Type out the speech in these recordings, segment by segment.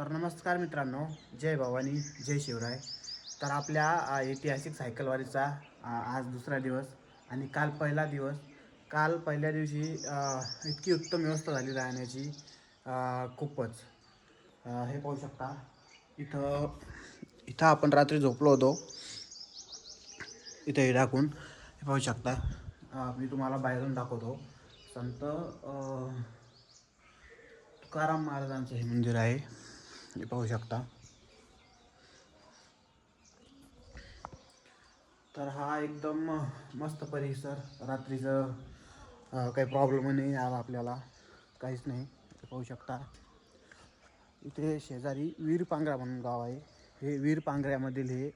तर नमस्कार मित्रांनो जय भवानी जय शिवराय. तर आपल्या ऐतिहासिक सायकलवारीचा आज दुसरा दिवस आणि काल पहिला दिवस. काल पहिल्या दिवशी इतकी उत्तम व्यवस्था झाली राहण्याची खूपच. हे पाहू शकता इथं इथं आपण रात्री झोपलो होतो. इथं हे टाकून हे पाहू शकता. मी तुम्हाला बाहेरून दाखवतो. संत तुकाराम महाराजांचं हे मंदिर आहे. हे पाहू शकता. तर हा एकदम मस्त परिसर रात्रीचं काही प्रॉब्लेम नाही आला आपल्याला काहीच नाही पाहू शकता. इथे शेजारी वीर पांगरा म्हणून गाव आहे. हे वीर पांगऱ्यामधील हे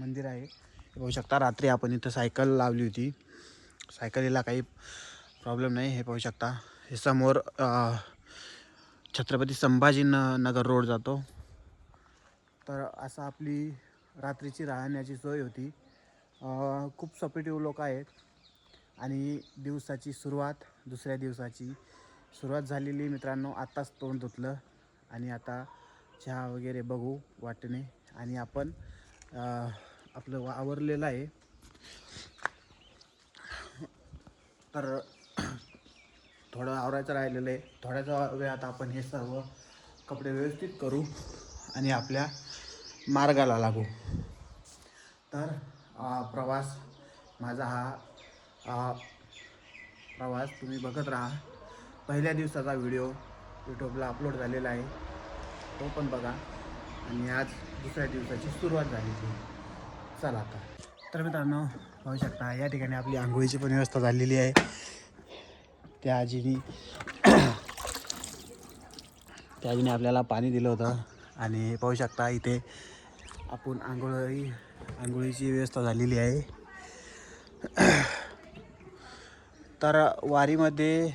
मंदिर आहे. हे पाहू शकता रात्री आपण इथं सायकल लावली होती. सायकलीला काही प्रॉब्लेम नाही हे पाहू शकता. हे समोर छत्रपती संभाजी न नगर रोड जातो. तर असं आपली रात्रीची राहण्याची सोय होती. खूप सपोर्टिव्ह लोक आहेत. आणि दिवसाची सुरुवात दुसऱ्या दिवसाची सुरुवात झालेली मित्रांनो आत्ताच तोंड धुतलं. आणि आता चहा वगैरे बघू वाटणे. आणि आपण आपलं आवरलेलं आहे. तर थोडं आवरायचं राहिलेलं आहे. थोड्याच वेळात आपण हे सर्व कपडे व्यवस्थित करू आणि आपल्या मार्गाला लागू. तर प्रवास माझा हा प्रवास तुम्ही बघत राहा. पहिल्या दिवसाचा व्हिडिओ यूट्यूबला अपलोड झालेला आहे. तो पण बघा. आणि आज दुसऱ्या दिवसाची सुरुवात झाली ती. चला आता. तर मित्रांनो पाहू शकता या ठिकाणी आपली आंघोळीची पण व्यवस्था झालेली आहे. त्या आजीनी त्या आजीने आपल्याला पाणी दिलं होतं. आणि पाहू शकता इथे आपण आंघोळी आंघोळीची व्यवस्था झालेली आहे. तर वारीमध्ये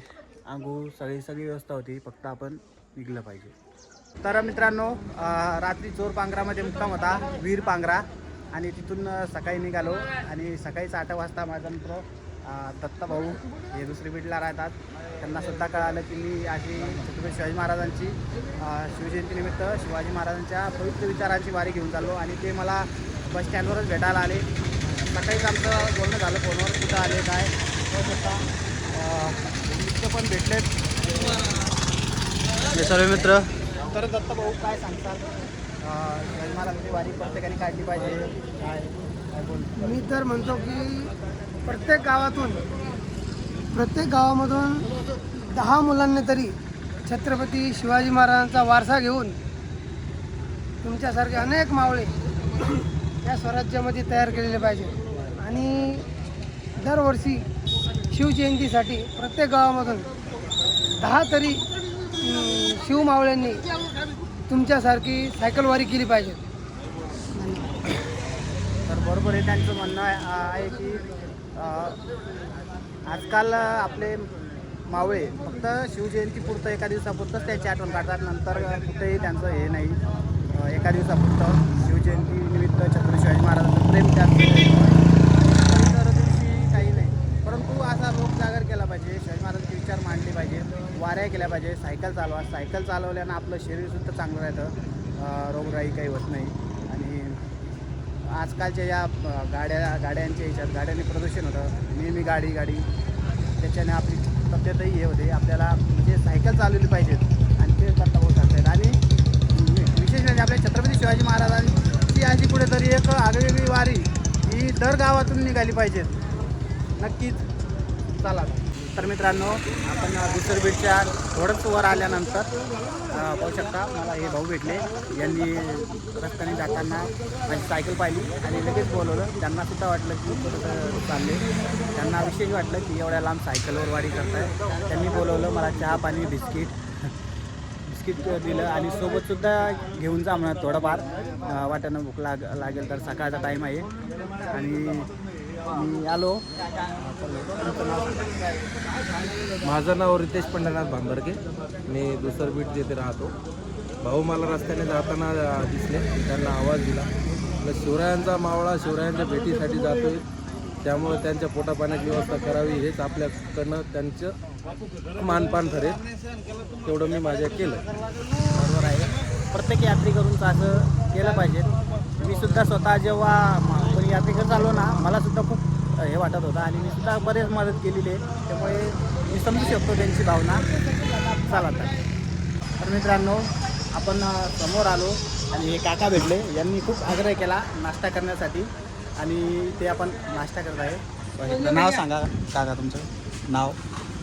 आंघोळ सगळी सगळी व्यवस्था होती. फक्त आपण निघलं पाहिजे. तर मित्रांनो रात्री चोर पांघरामध्ये मुक्काम होता. वीर पांघरा. आणि तिथून सकाळी निघालो. आणि सकाळीच आठ वाजता माझा मित्र दत्ता भाऊ हे दुसरी बीडला राहतात. त्यांना सुद्धा कळालं की मी अशी छत्रपती शिवाजी महाराजांची शिवजयंतीनिमित्त शिवाजी महाराजांच्या पवित्र विचारांची वारी घेऊन चाललो आणि ते मला बस स्टँडवरच भेटायला आले. सकाळीच आमचं बोलणं झालं फोनवर कुठं आले काय? मित्र पण भेटलेत. हे सर्व मित्र. तर दत्त भाऊ काय सांगतात? शिवाजी महाराजांची वारी प्रत्येकाने काढली पाहिजे. काय? मी तर म्हणतो की प्रत्येक गावातून प्रत्येक गावामधून दहा मुलांनी तरी छत्रपती शिवाजी महाराजांचा वारसा घेऊन तुमच्यासारखे अनेक मावळे या स्वराज्यामध्ये तयार केलेले पाहिजे. आणि दरवर्षी शिवजयंतीसाठी प्रत्येक गावामधून दहा तरी शिवमावळ्यांनी तुमच्यासारखी सायकलवारी केली पाहिजे. तर बरोबर आहे त्यांचं म्हणणं आहे की आजकाल आपले मावळे फक्त शिवजयंतीपुरतं एका दिवसापुरतंच त्याची आठवण काढतात. नंतर कुठेही त्यांचं हे नाही. एका दिवसापुरतं शिवजयंतीनिमित्त छत्रपती शिवाजी महाराजांचं प्रेम त्यांचं इतर दिवशी काही नाही. परंतु असा लोक जागर केला पाहिजे. शिवाजी महाराजांचे विचार मांडले पाहिजे. वाऱ्या केल्या पाहिजे. सायकल चालवा. सायकल चालवल्यानं आपलं शरीरसुद्धा चांगलं राहतं. रोगराई काही होत नाही. आजकालच्या या गाड्या गाड्यांच्या ह्याच्यात गाड्याने प्रदूषण होतं. नेहमी गाडी गाडी. त्याच्याने आपली तब्येतही हे होते. आपल्याला म्हणजे सायकल चालवली पाहिजेत. आणि ते करता होत असतात आणि विशेष म्हणजे आपल्या छत्रपती शिवाजी महाराजांची अशी कुठेतरी एक आगळी वारी ही दर गावातून निघाली पाहिजेत. नक्कीच. चला. तर मित्रांनो आपण दुसर बीडच्या थोडंच वर आल्यानंतर पाहू शकता मला हे भाऊ भेटले. यांनी रस्त्याने जाताना माझी सायकल पाहिली आणि लगेच बोलवलं. त्यांना सुद्धा वाटलं की कुठं चालले. त्यांना विशेष वाटलं की एवढ्या लांब सायकलवर वाडी करताय. त्यांनी बोलवलं मला चहा पाणी बिस्किट. बिस्किट दिलं आणि सोबतसुद्धा घेऊन जा म्हणा थोडंफार. अ, वाट्यानं भूक लाग लागेल तर सकाळचा टाईम आहे. आणि मी आलो. माझं नाव रितेश पंढरनाथ भांबरके. मी दुसर बीट येथे राहतो. भाऊ मला रस्त्याने जाताना दिसले. त्यांना आवाज दिला. शिवरायांचा मावळा शिवरायांच्या भेटीसाठी जातोय. त्यामुळे त्यांच्या पोटापाण्याची व्यवस्था करावी हेच आपल्याकडनं त्यांचं मानपान ठरेल. तेवढं मी माझ्या केलं. बरोबर आहे. असं केलं पाहिजे. मी सुद्धा स्वतः जेव्हा म- कोणी यात्रेकडे चाललो ना मला सुद्धा खूप हे वाटत होतं आणि मी सुद्धा बरेच मदत केलेली आहे. त्यामुळे मी समजू शकतो त्यांची भावना. चला तर. तर मित्रांनो आपण समोर आलो आणि हे काका भेटले. यांनी खूप आग्रह केला नाश्ता करण्यासाठी आणि ते आपण नाश्ता करत आहे. नाव सांगा काका तुमचं. नाव?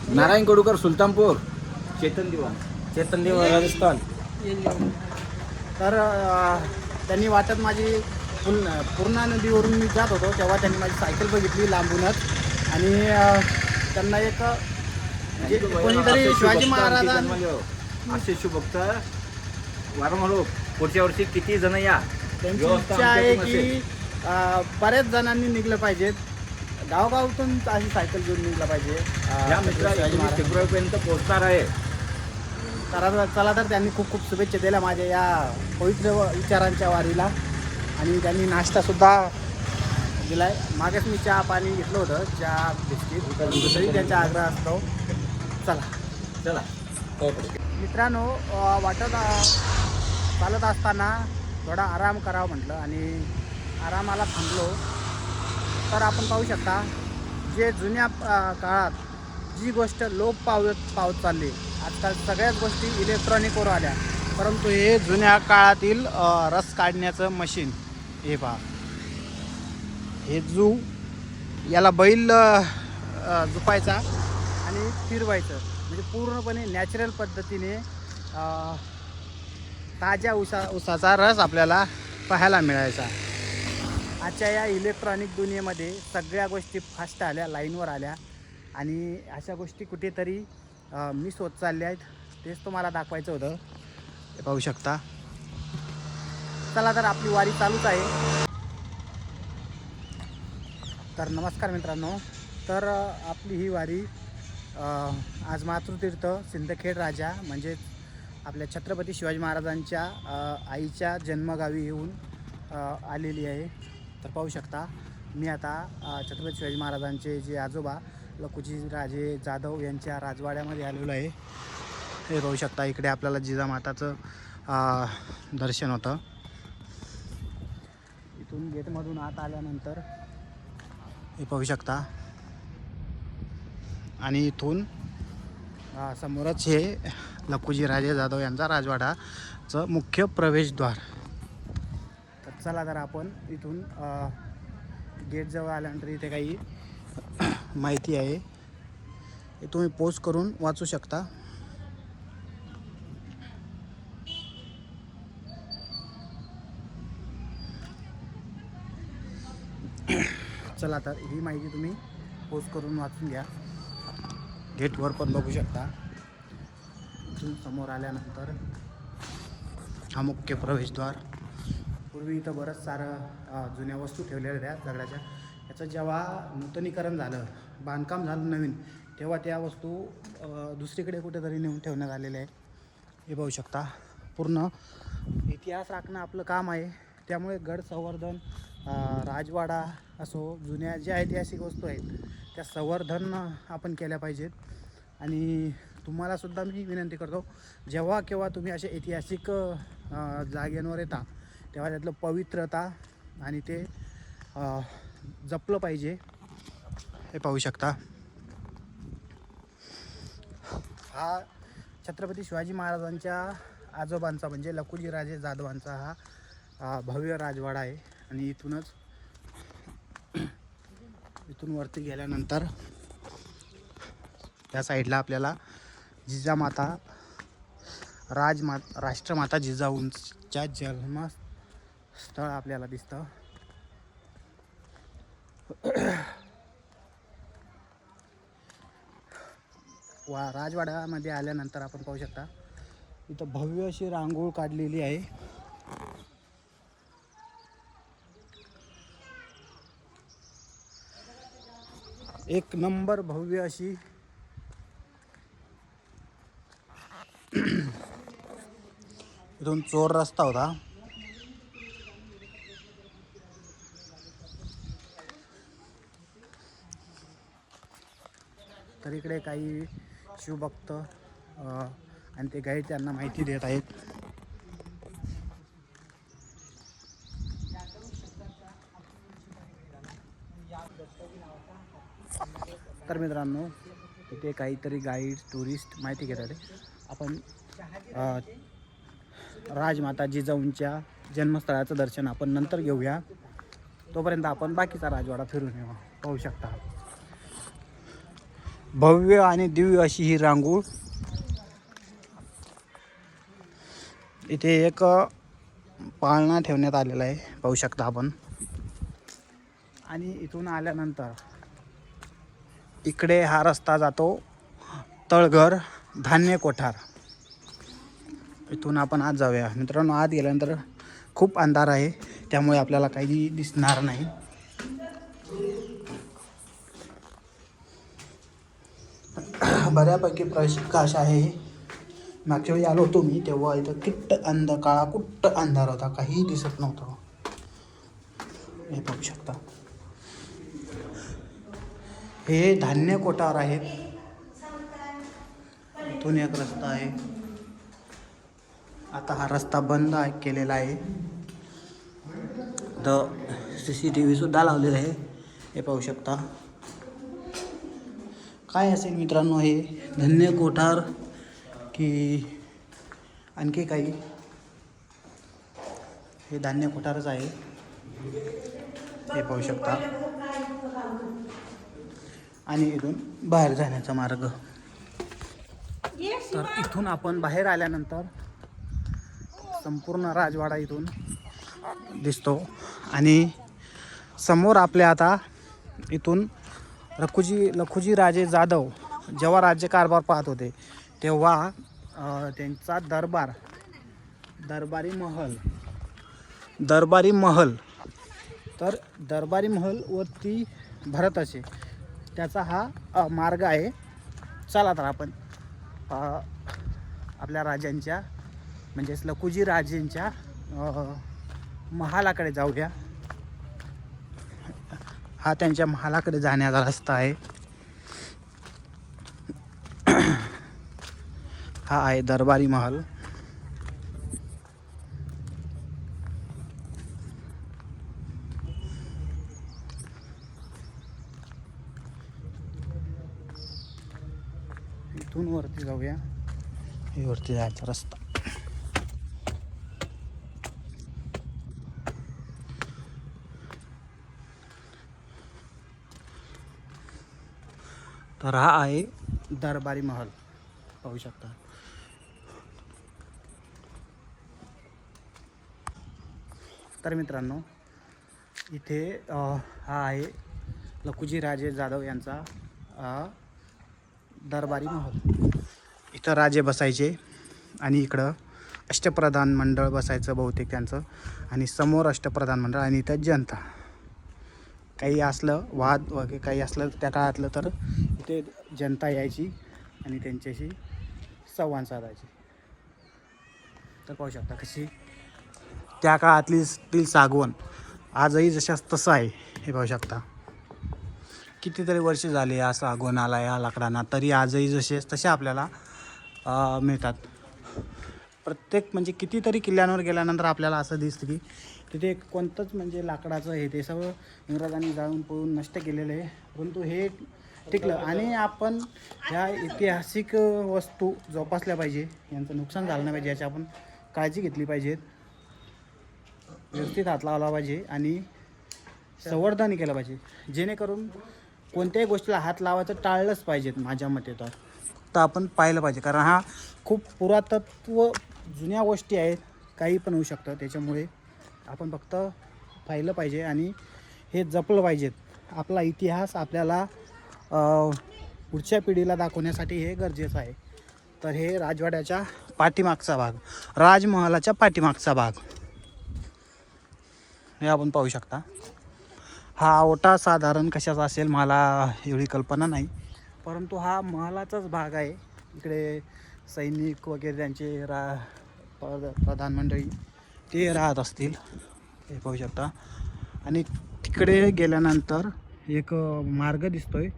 नारायण कडूकर सुलतानपूर. चेतन दिवाण चेतन दिवाण राजस्थान. तर त्यांनी वाटत माझी पुन पूर्णा नदीवरून मी जात होतो तेव्हा त्यांनी माझी सायकल बघितली लांबूनच. आणि त्यांना एक म्हणजे कोणीतरी शिवाजी महाराजां असे शुभक्त वारंवार हो. पुढच्या वर्षी किती जण या? त्यांची इच्छा आहे की बऱ्याच जणांनी निघलं पाहिजेत गावगावतून अशी सायकल घेऊन निघलं पाहिजे. या फेब्रुवारीपर्यंत पोहोचणार आहे. तर चला तर त्यांनी खूप खूप शुभेच्छा दिल्या माझ्या या पवित्र विचारांच्या वारीला. आणि त्यांनी नाश्तासुद्धा दिलाय. मागेच मी चहा पाणी घेतलं होतं चहा बिस्किट तरी त्यांचा आग्रह असतो. चला. चला. मित्रांनो अ, वाटत चालत असताना थोडा आराम करावा म्हटलं आणि आरामाला थांबलो. तर आपण पाहू शकता जे जुन्या काळात जी गोष्ट लोप पावत पावत चालली आजकाल सगळ्याच गोष्टी इलेक्ट्रॉनिकवर आल्या. परंतु हे जुन्या काळातील रस काढण्याचं मशीन हे पहा. हे जू याला बैल जुपायचा आणि फिरवायचं. म्हणजे पूर्णपणे नॅचरल पद्धतीने ताज्या उसा उसाचा रस आपल्याला पाहायला मिळायचा. आजच्या या इलेक्ट्रॉनिक दुनियेमध्ये सगळ्या गोष्टी फास्ट आल्या लाईनवर आल्या. आणि अशा गोष्टी कुठेतरी मिस होत चालल्या आहेत तेच तुम्हाला दाखवायचं होतं. ते पाहू शकता. चला तर आपली वारी चालूच आहे. तर नमस्कार मित्रांनो. तर आपली ही वारी आज मातृतीर्थ सिंदखेड राजा म्हणजेच आपल्या छत्रपती शिवाजी महाराजांच्या आईच्या जन्मगावी येऊन आलेली आहे. तर पाहू शकता मी आता छत्रपती शिवाजी महाराजांचे जे आजोबा लकुजी राजे जाधव यांच्या राजवाड्यामध्ये आलेलो आहे. हे पाहू शकता इकडे आपल्याला जिजामाताचं दर्शन होतं. इथून गेटमधून आत आल्यानंतर हे पाहू शकता. आणि इथून समोरच हे लखुजी राजे जाधव यांचा राजवाडाचं मुख्य प्रवेशद्वार. तर चला तर आपण इथून गेटजवळ आल्यानंतर इथे काही माहिती आहे. हे तुम्ही पोस्ट करून वाचू शकता. चला तर ही माहिती तुम्ही पोस्ट करून वाचून घ्या. गेटवर पण बघू शकता. इथून समोर आल्यानंतर हा मुख्य प्रवेशद्वार. पूर्वी इथं बरंच सारं जुन्या वस्तू ठेवलेल्या त्या दगडाच्या. याचं जेव्हा नूतनीकरण झालं बांधकाम झालं नवीन तेव्हा त्या वस्तू दुसरीकडे कुठेतरी नेऊन ठेवण्यात आलेल्या आहे हे पाहू शकता. पूर्ण इतिहास राखणं आपलं काम आहे. त्यामुळे गड संवर्धन राजवाडा असो जुन्या ज्या ऐतिहासिक वस्तू आहेत त्या संवर्धन आपण केल्या पाहिजेत. आणि तुम्हालासुद्धा मी विनंती करतो जेव्हा केव्हा तुम्ही असे ऐतिहासिक जाग्यांवर जागेंवर येता तेव्हा त्यातलं पवित्रता आणि ते जपलं पाहिजे हे पाहू शकता. हा छत्रपती शिवाजी महाराजांच्या आजोबांचा म्हणजे लकुजी राजे जाधवांचा हा भव्य राजवाडा आहे. आणि इथूनच इथून वरती गेल्यानंतर त्या साईडला आपल्याला जिजामाता राजमा राष्ट्रमाता जिजाऊंच्या जन्मस्थळ आपल्याला दिसतं. वा राजवाड्यामध्ये आल्यानंतर आपण पाहू शकता इथं भव्य अशी रांगोळ काढलेली आहे. एक नंबर भव्य अशी इथून चोर रस्ता होता. तर इकडे काही शिवभक्त आणि ते गाईड त्यांना माहिती देत आहेत. तर मित्रांनो इथे काहीतरी गाईड टुरिस्ट माहिती घेतात आहे. आपण राजमाता जिजाऊंच्या जन्मस्थळाचं दर्शन आपण नंतर घेऊया. तोपर्यंत आपण बाकीचा राजवाडा फिरून येऊ. पाहू शकता. भव्य आणि दिव्य अशी ही रांगोळ. इथे एक पाळणा ठेवण्यात आलेला आहे. पाहू शकता आपण. आणि इथून आल्यानंतर इकडे हा रस्ता जातो. तळघर धान्य कोठार. इथून आपण आज जाऊया. मित्रांनो आत गेल्यानंतर खूप अंधार आहे. त्यामुळे आपल्याला काही दिसणार नाही. बऱ्यापैकी प्रकाश आहे. मागच्या वेळी आलो होतो मी तेव्हा इथं किट्ट अंध काळा कुट्ट अंधार होता. काहीही दिसत नव्हतं. हे पाहू शकता. हे धान्य कोठार आहेत. इथून एक रस्ता आहे. आता हा रस्ता बंद केलेला आहे. तर सी सी टी व्हीसुद्धा लावलेलं आहे. हे पाहू शकता. काय असेल मित्रांनो हे? धन्य कोठार की आणखी काही? हे धान्य कोठारच आहे. हे पाहू शकता. आणि इथून बाहेर जाण्याचा मार्ग. तर इथून आपण बाहेर आल्यानंतर संपूर्ण राजवाडा इथून दिसतो. आणि समोर आपल्या आता इथून लखुजी लखुजी राजे जाधव जेव्हा राज्यकारभार पाहत होते तेव्हा त्यांचा दरबार दरबारी महल दरबारी महल. तर दरबारी महलवरती भरत असे. त्याचा हा मार्ग आहे. चला तर आपण आपल्या राजांच्या म्हणजेच लकुजी राजेंच्या महालाकडे जाऊया. हा त्यांच्या महालाकडे जाण्याचा रस्ता आहे. हा आहे दरबारी महल इथून वरती जाऊया हे वरती जायचा रस्ता. तर हा आहे दरबारी महल. पाहू शकता. तर मित्रांनो इथे हा आहे लखुजी राजे जाधव यांचा दरबारी महल. इथं राजे बसायचे आणि इकडं अष्टप्रधान मंडळ बसायचं बहुतेक त्यांचं आणि समोर अष्टप्रधान मंडळ आणि इथं जनता. काही असलं वाद वगैरे काही असलं त्या काळातलं तर इथे जनता यायची आणि त्यांच्याशी संवाद साधायची. तर पाहू शकता कशी त्या काळातली स्टील सागवण आजही जशा तसं आहे हे पाहू शकता. कितीतरी वर्ष झाले या सागवणाला या लाकडांना तरी आजही जसे तसे आपल्याला मिळतात. प्रत्येक म्हणजे कितीतरी किल्ल्यांवर गेल्यानंतर आपल्याला असं दिसतं की तिथे कोणतंच म्हणजे लाकडाचं हे ते सगळं इंग्रजांनी जाळून पळून नष्ट केलेलं आहे. परंतु हे टिकलं. आणि आपण ह्या ऐतिहासिक वस्तू जोपासल्या पाहिजे. यांचं नुकसान झालं नाही पाहिजे. याची आपण काळजी घेतली पाहिजेत व्यवस्थित हात लावला पाहिजे आणि संवर्धन केलं पाहिजे. जेणेकरून कोणत्याही गोष्टीला हात लावायचं टाळलंच पाहिजेत माझ्या मते तर. तर आपण पाहिलं पाहिजे. कारण हा खूप पुरातत्व जुन्या गोष्टी आहेत. काही पण होऊ शकतं. त्याच्यामुळे आपण फक्त पाहिलं पाहिजे आणि हे जपलं पाहिजेत आपला इतिहास आपल्याला पुढच्या पिढीला दाखवण्यासाठी हे गरजेचं आहे. तर हे राजवाड्याच्या पाठीमागचा भाग. राजमहालाच्या पाठीमागचा भाग. हे आपण पाहू शकता. हा ओटा साधारण कशाचा असेल मला एवढी कल्पना नाही. परंतु हा महालाचाच भाग आहे. इकडे सैनिक वगैरे त्यांचे रा प- प्रधान मंडळी ते राहत असतील. हे पाहू शकता. आणि तिकडे गेल्यानंतर एक मार्ग दिसतोय.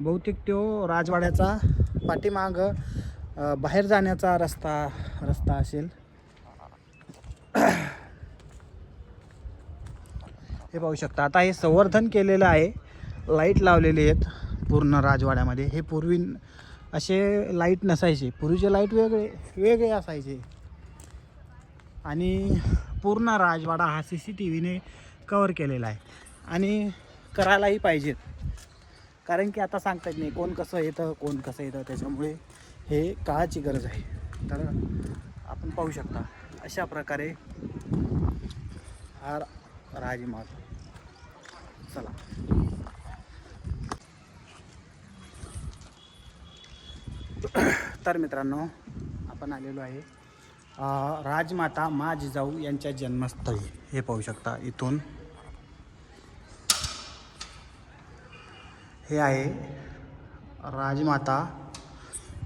बहुतेक तो राजवाड्याचा पाठीमाग बाहेर जाण्याचा रस्ता रस्ता असेल. हे पाहू शकता. आता हे संवर्धन केलेलं आहे. लाइट लावलेले आहेत पूर्ण राजवाड्यामध्ये. हे पूर्वी असे लाइट नसायचे. पूर्वीचे लाइट वेगळे वेगळे असायचे. आणि पूर्ण राजवाडा हा सी सी टी व्हीने कवर केलेला आहे. आणि करायलाही पाहिजेत. कारण की आता सांगता येत नाही कोण कसं येतं कोण कसं येतं. त्याच्यामुळे हे काळाची गरज आहे. तर आपण पाहू शकता. अशा प्रकारे हा राजमार्ग. चला. तर मित्रांनो आपण आलेलो आहे राजमाता मा जिजाऊ यांच्या जन्मस्थळी. हे पाहू शकता इथून. हे आहे राजमाता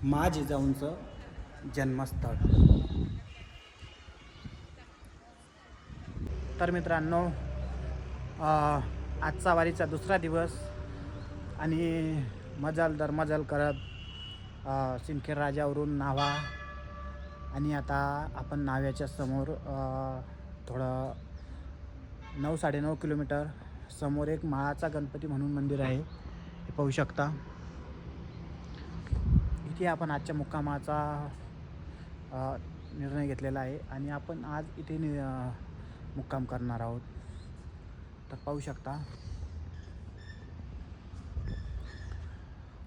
मा जिजाऊंचं जन्मस्थळ. तर मित्रांनो आजचा वारीचा दुसरा दिवस आणि मजाल दरमजल करत सिंदखेड राजावरून नावा आणि आता आपण नाव्याच्या समोर थोडं नऊ साडेनऊ किलोमीटर समोर एक माळाचा गणपती म्हणून मंदिर आहे. हे पाहू शकता. इथे आपण आजच्या मुक्कामाचा निर्णय घेतलेला आहे. आणि आपण आज इथे नि मुक्काम करणार आहोत. तर पाहू शकता.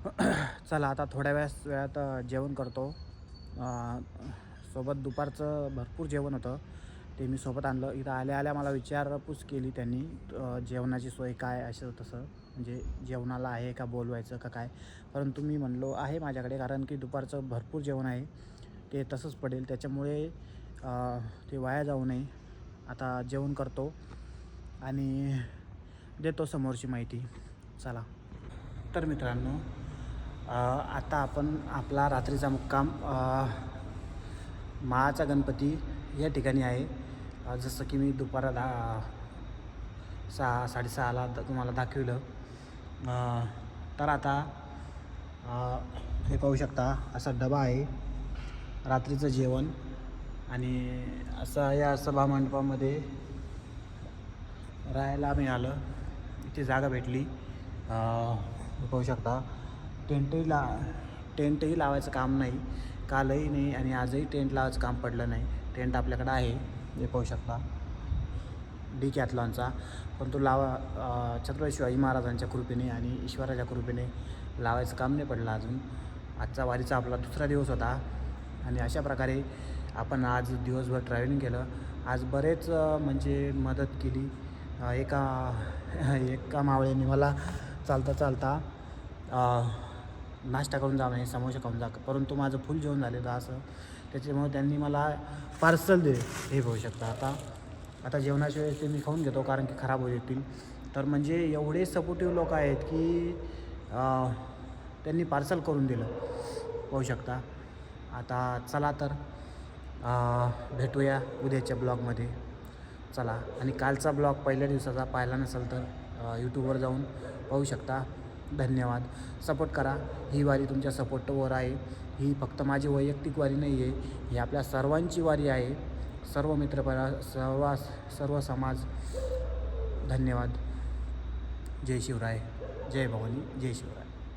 चला आता थोड्या वेळास वेळात जेवण करतो. सोबत दुपारचं भरपूर जेवण होतं. ते मी सोबत आणलं. इथं आल्या आल्या मला विचारपूस केली त्यांनी जेवणाची सोय काय असं तसं. म्हणजे जेवणाला आहे का बोलवायचं का काय? परंतु मी म्हणलो आहे माझ्याकडे कारण की दुपारचं भरपूर जेवण आहे. ते तसंच पडेल. त्याच्यामुळे ते वाया जाऊ नये. आता जेवण करतो. आणि देतो समोरची माहिती. चला. तर मित्रांनो आता आपण आपला रात्रीचा मुक्काम माळाचा गणपती या ठिकाणी आहे. जसं की मी दुपारा दा सहा साडेसहाला द- तुम्हाला दाखविलं. तर आता हे पाहू शकता असा डबा आहे. रात्रीचं जेवण आणि असं या सभामंडपामध्ये राहायला मिळालं इथे जागा भेटली. पाहू शकता. टेंटही ला टेंटही लावायचं काम नाही. कालही नाही आणि आजही टेंट लावायचं काम पडलं नाही. टेंट आपल्याकडं आहे. हे पाहू शकता. डी कॅथलॉनचा पण तो लावा छत्रपती शिवाजी महाराजांच्या कृपेने आणि ईश्वराच्या कृपेने लावायचं काम नाही पडलं अजून. आजचा वारीचा आपला दुसरा दिवस होता. आणि अशा प्रकारे आपण आज दिवसभर ट्रॅव्हलिंग केलं. आज बरेच म्हणजे मदत केली. एका एका मावळ्याने मला चालता चालता नाश्ता करून जा म्हणे समोसा खाऊन जा. परंतु माझं फुल जेवण झालेलं असं. त्याच्यामुळे त्यांनी मला पार्सल दे हे होऊ शकतं आता. आता जेवणाच्या वेळेस ते मी खाऊन घेतो कारण की खराब होऊ येतील तर म्हणजे एवढे सपोर्टिव्ह लोक आहेत की त्यांनी पार्सल करून दिलं. पाहू शकता. आता चला तर भेटूया उद्याच्या ब्लॉगमध्ये. चला. आणि कालचा ब्लॉग पहिल्या दिवसाचा पाहिला नसेल तर यूट्यूबवर जाऊन पाहू शकता. धन्यवाद. सपोर्ट करा. ही वारी तुमच्या सपोर्टवर आहे. ही फक्त माझी वैयक्तिक वारी नाही आहे ही आपल्या सर्वांची वारी आहे. सर्व मित्रपरा सर्व सर्व समाज धन्यवाद. जय शिवराय. जय भवानी. जय शिवराय.